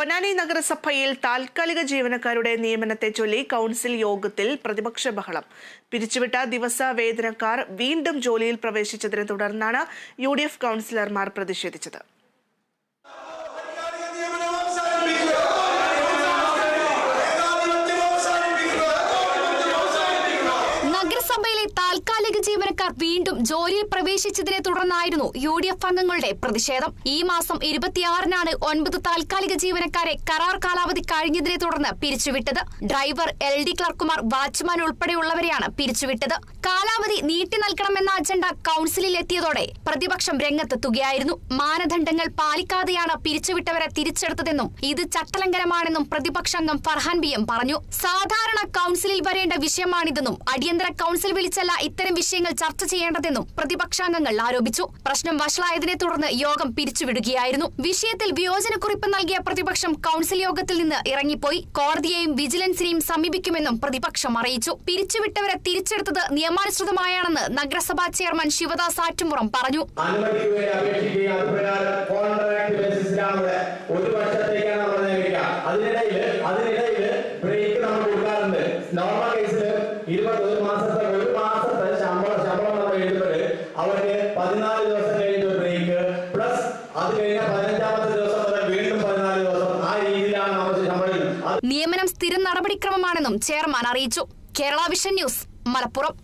പൊന്നാനി നഗരസഭയിൽ താൽക്കാലിക ജീവനക്കാരുടെ നിയമനത്തെ ചൊല്ലി കൗൺസിൽ യോഗത്തിൽ പ്രതിപക്ഷ ബഹളം. പിരിച്ചുവിട്ട ദിവസ വേതനക്കാർ വീണ്ടും ജോലിയിൽ പ്രവേശിച്ചതിനെ തുടർന്നാണ് യു ഡി എഫ് കൗൺസിലർമാർ പ്രതിഷേധിച്ചത്. നഗരസഭയിലെ താൽക്കാലിക ജീവനക്കാർ വീണ്ടും ജോലിയിൽ പ്രവേശിച്ചതിനെ തുടർന്നായിരുന്നു യു ഡി എഫ് അംഗങ്ങളുടെ പ്രതിഷേധം. ഈ മാസം ഇരുപത്തിയാറിനാണ് ഒൻപത് താൽക്കാലിക ജീവനക്കാരെ കരാർ കാലാവധി കഴിഞ്ഞതിനെ തുടർന്ന് പിരിച്ചുവിട്ടത്. ഡ്രൈവർ എൽ ഡി ക്ലർക്കുമാർ വാച്ച്മാൻ ഉൾപ്പെടെയുള്ളവരെയാണ് പിരിച്ചുവിട്ടത്. കാലാവധി നീട്ടി നൽകണമെന്ന അജണ്ട കൌൺസിലിൽ എത്തിയതോടെ പ്രതിപക്ഷം രംഗത്തെത്തുകയായിരുന്നു. മാനദണ്ഡങ്ങൾ പാലിക്കാതെയാണ് പിരിച്ചുവിട്ടവരെ തിരിച്ചെടുത്തതെന്നും ഇത് ചട്ടലംഘനമാണെന്നും പ്രതിപക്ഷാംഗം ഫർഹാൻ ബി എം പറഞ്ഞു. സാധാരണ കൌൺസിലിൽ വരേണ്ട വിഷയമാണിതെന്നും അടിയന്തര കൌൺസിൽ വിളിച്ചല്ല ഇത്തരം വിഷയങ്ങൾ ചർച്ച ചെയ്യേണ്ടതെന്നും പ്രതിപക്ഷാംഗങ്ങൾ ആരോപിച്ചു. പ്രശ്നം വഷളായതിനെ തുടർന്ന് യോഗം പിരിച്ചുവിടുകയായിരുന്നു. വിഷയത്തിൽ വിയോജനക്കുറിപ്പ് നൽകിയ പ്രതിപക്ഷം കൌൺസിൽ യോഗത്തിൽ നിന്ന് ഇറങ്ങിപ്പോയി. കോടതിയെയും വിജിലൻസിനെയും സമീപിക്കുമെന്നും പ്രതിപക്ഷം അറിയിച്ചു. പിരിച്ചുവിട്ടവരെ തിരിച്ചെടുത്തത് നിയമാനുസൃതമായാണെന്ന് നഗരസഭാ ചെയർമാൻ ശിവദാസ് ആറ്റുമുറം പറഞ്ഞു. അതിനിടയിൽ അതിനിടയിൽ ബ്രേക്ക് നമ്മൾ കൊടുക്കാറുണ്ട്. നോർമൽ കേസിൽ അവർക്ക് പതിനാല് ദിവസം കഴിഞ്ഞ ഒരു ബ്രേക്ക് പ്ലസ് അത് കഴിഞ്ഞ പതിനഞ്ചാമത്തെ ദിവസം മുതൽ വീണ്ടും പതിനാല് ദിവസം ആ രീതിയിലാണ് നമ്മൾ ശമ്പളം നിയമനം സ്ഥിരം നടപടിക്രമമാണെന്നും ചെയർമാൻ അറിയിച്ചു. Kerala vision news Malappuram.